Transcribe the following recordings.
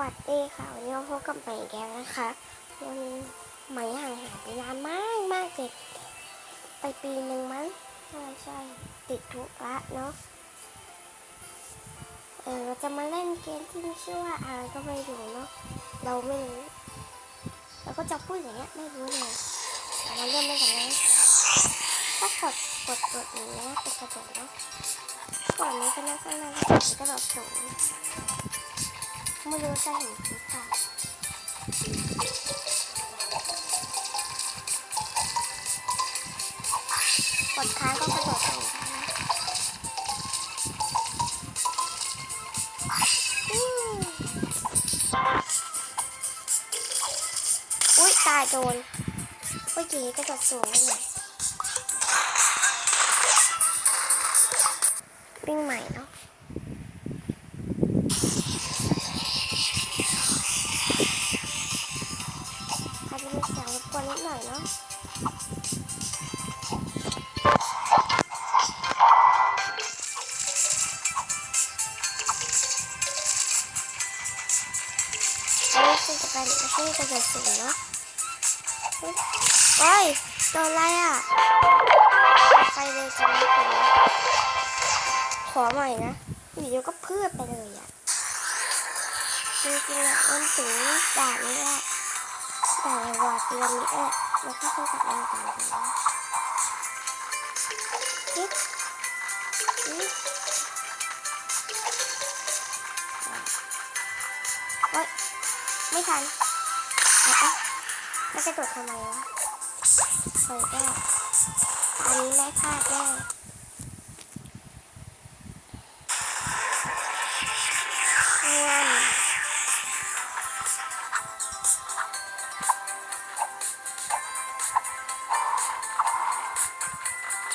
วัสดีค่ะ วันนี้มาพบกับใหม่แก้วนะคะวันใหม่ห่างหายไปนานมากมากเลยไปปีหนึ่งมั้งใช่ใช่ติดธุระเนาะเออเราจะมาเล่นเกมที่มีชื่อว่าอะไรก็ไม่รู้เนาะเราไม่รู้เราก็จะพูดอย่างเงี้ยไม่รู้เลยเอามาเริ่มเล่นกันนะถ้ากดกดกดอย่างเงี้ยเป็นกระโดดเนาะก่อนนี้เป็นลักษณะกระโดดสูง ไม่รู้จะเห็นหรือเปล่ากดค้างก็กระโดดได้นะอืมอุ้ยตายโดนเมื่อกี้กระโดดสูงไปหน่อยวิ่งใหม่เนาะ อันนี้คือจะเป็นที่กระโดดสูงเนาะโอ้ยโดนอะไรอะ ไปเลยจะไม่เป็นขอใหม่นะอยู่เดียวก็เพื่อไปเลยอะจริงๆอะมันถึงด่านนี้แหละด่านในวอร์ดพีระมิดแหละแล้วก็เข้ากับอันต่างกันนะจิ๊บจิ๊บ ไม่ทันเอ๊ะม่กระโดดทำไมวะเปิดได้อันนี้ไม่พลาดแน่เงิน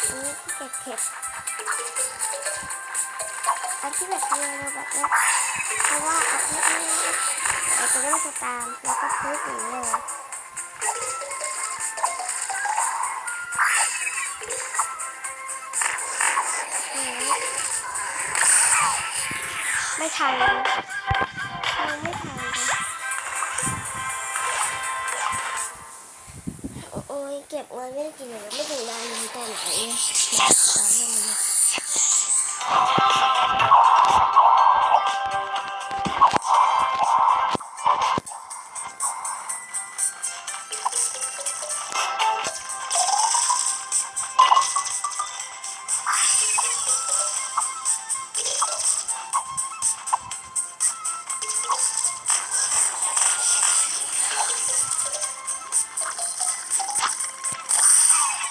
อันนี้ที่เก็บเห็ด อันที่แบบเรียนแบบนี้เพราะว่าอันที่นี่เราจะเริ่มจะตามแล้วก็คลิกอย่างนี้เลยไม่ทันไม่ทันโอ้ยเก็บเงินไม่ได้กินเลยไม่ถึงนานนี้ตอนไหนเนี่ยมาตอนเลย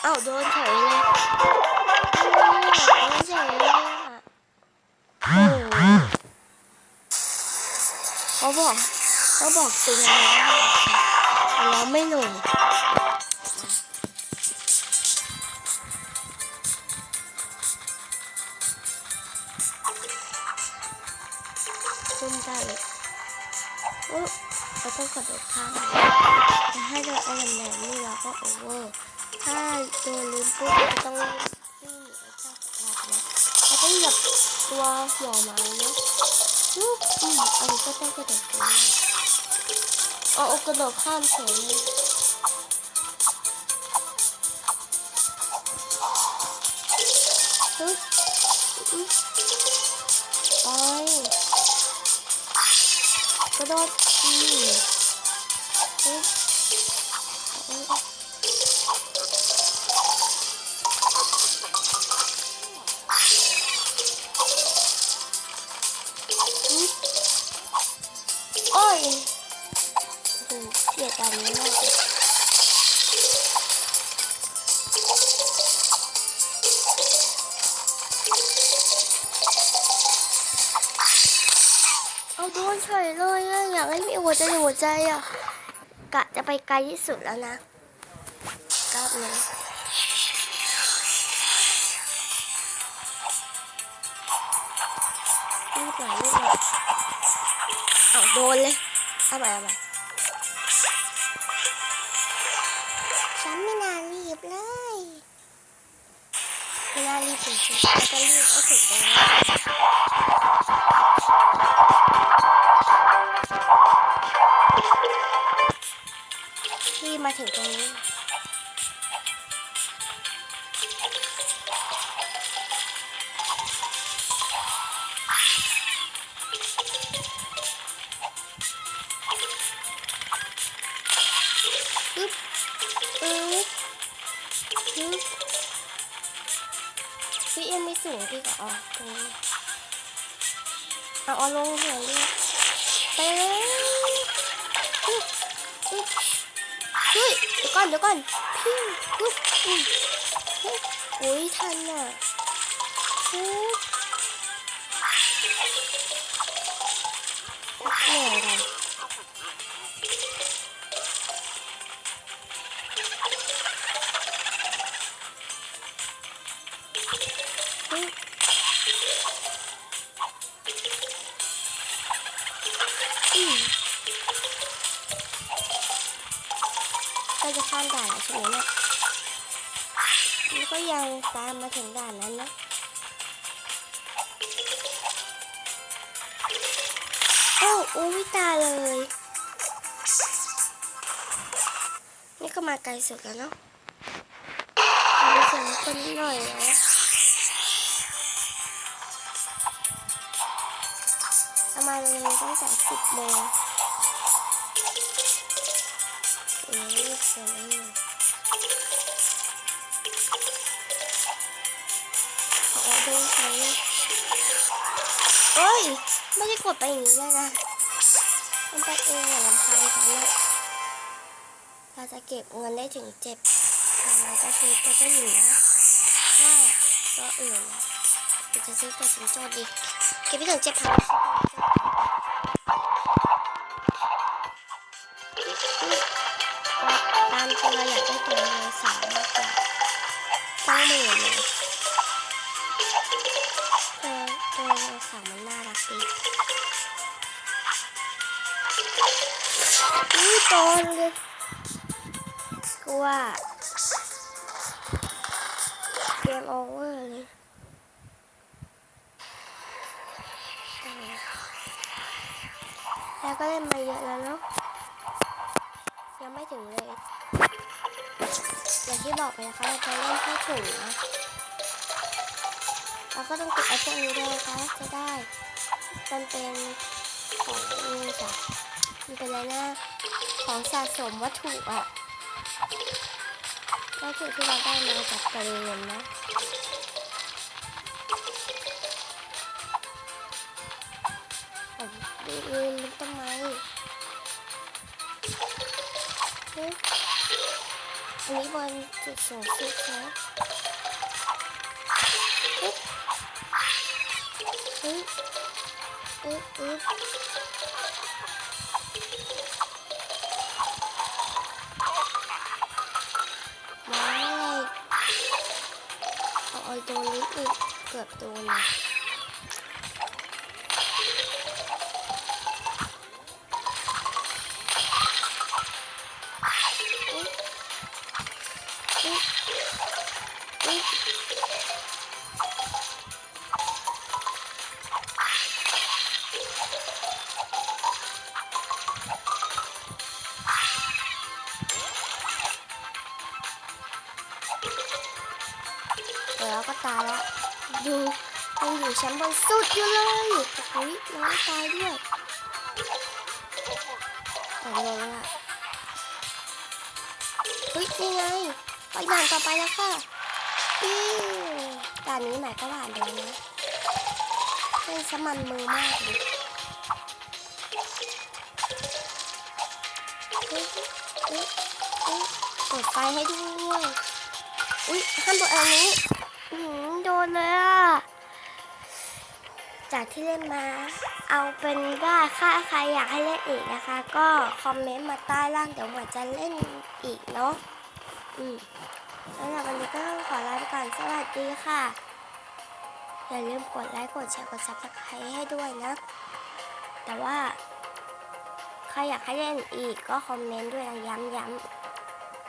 อ้าโดนเฉยเลยโดนเฉยเลยอะโอ้โหเขาบอกเขาบอกจริงนะเราไม่หนุนขึ้นได้อุ๊ยเราต้องกระโดดข้ามให้โดนอะไรแหลมนี่เราก็โอเวอร์ ถ้าโดนลืมปุ๊บจะต้องวิ่งหนีไอ้เจ้าออกนะแล้วก็เหยียบตัวหัวไม้นะลูกอืมอันนี้ก็ต้องกระโดดข้ามเอาเอกระโดดข้ามเฉยเลยฮึไปกระโดดอืมฮึ เกลียดอันนี้มากเอาโดนเฉยเลยอะอยากให้มีหัวใจหัวใจอะกะจะไปไกลที่สุดแล้วนะกราบหนึงรีบหน่อยรีบหน่อยเอาโดนเลยเอาไปเอาไป ถึงแล้วเลือกเอถึงตด้ที่มาถึงตรงนี้ ยังไม่สูงพี่ก็ออกตรงเอาเอาลงหัวเลยไปแล้วปึ๊บปึ๊บเฮ้ยเดี๋ยวก่อนเดี๋ยวก่อนพิ้งปุ๊บอุ้ยทันอะปุ๊บ ยังตามมาถึงด่านนั้นนะเอ้าโอ้ยตาเลย นี่ก็มาไกลสุดแล้วเนาะมีเสียงคนหน่อยนะประมาณนี้ตั้งแต่สิบโมงเอ้ยเสียงอะไร กดไปอย่างนี้เลยนะ มันไปเองอะลำพังกันนะเราจะเก็บเงินได้ถึงเจ็ดเราจะซื้อตัวเจ้าหญิงนะถ้าตัวอื่นนะเราจะซื้อตัวสิงโตดี เก็บไปถึงเจ็ดพันตามตัวเราอยากได้ตัวเลยสามมากกว่าตั้งหมื่นเลยตัวตัวเราสามมันน่ารักดี อุ้ยโตเลยกลัวเกมโอเวอร์เลยแล้วก็เล่นมาเยอะแล้วเนาะยังไม่ถึงเลย อย่างที่บอกไปนะคะเราจะเล่นแค่ถึงนะเราก็ต้องเก็บไอ้พวกนี้ด้วยนะคะจะได้มันเป็นของนี่จ้ะ มันเป็นอะไรนะของสะสมวัตถุอะวัตถุที่เราได้มาจากเกมนะดูเองมันทำไมเฮ้ยอันนี้บอลจุดสูงสุดนะเฮ้ยเฮ้ยเอ๊ะเอ๊ะ โดนลิฟอีกเกือบโดนเลย ดูยังอยู่ชั้นบนสุดอยู่เลยโอ้ยยังตายด้วยแต่ลงละเฮ้ยนี่ไงไปด่านต่อไปแล้วค่ะปิ้วด่านนี้หมายก็หวานเลยนะเล่นสมันมือมากเลยเฮ้ยเฮ้ยเฮ้ยเปิดไฟให้ด้วยอุ๊ยห้ามโดนอันนี้อื้อหือ โดนเลยอะจากที่เล่นมา เอาเป็นว่าถ้าใครอยากให้เล่นอีกนะคะ ก็คอมเมนต์มาใต้ล่างเดี๋ยวหมวยจะเล่นอีกเนาะอืมสำหรับวันนี้ก็ต้องขอลาไปก่อนสวัสดีค่ะ อย่าลืมกดไลค์กดแชร์กดซับสไครต์ให้ด้วยนะ แต่ว่าใครอยากให้เล่นอีกก็คอมเมนต์ด้วยนะย้ำๆ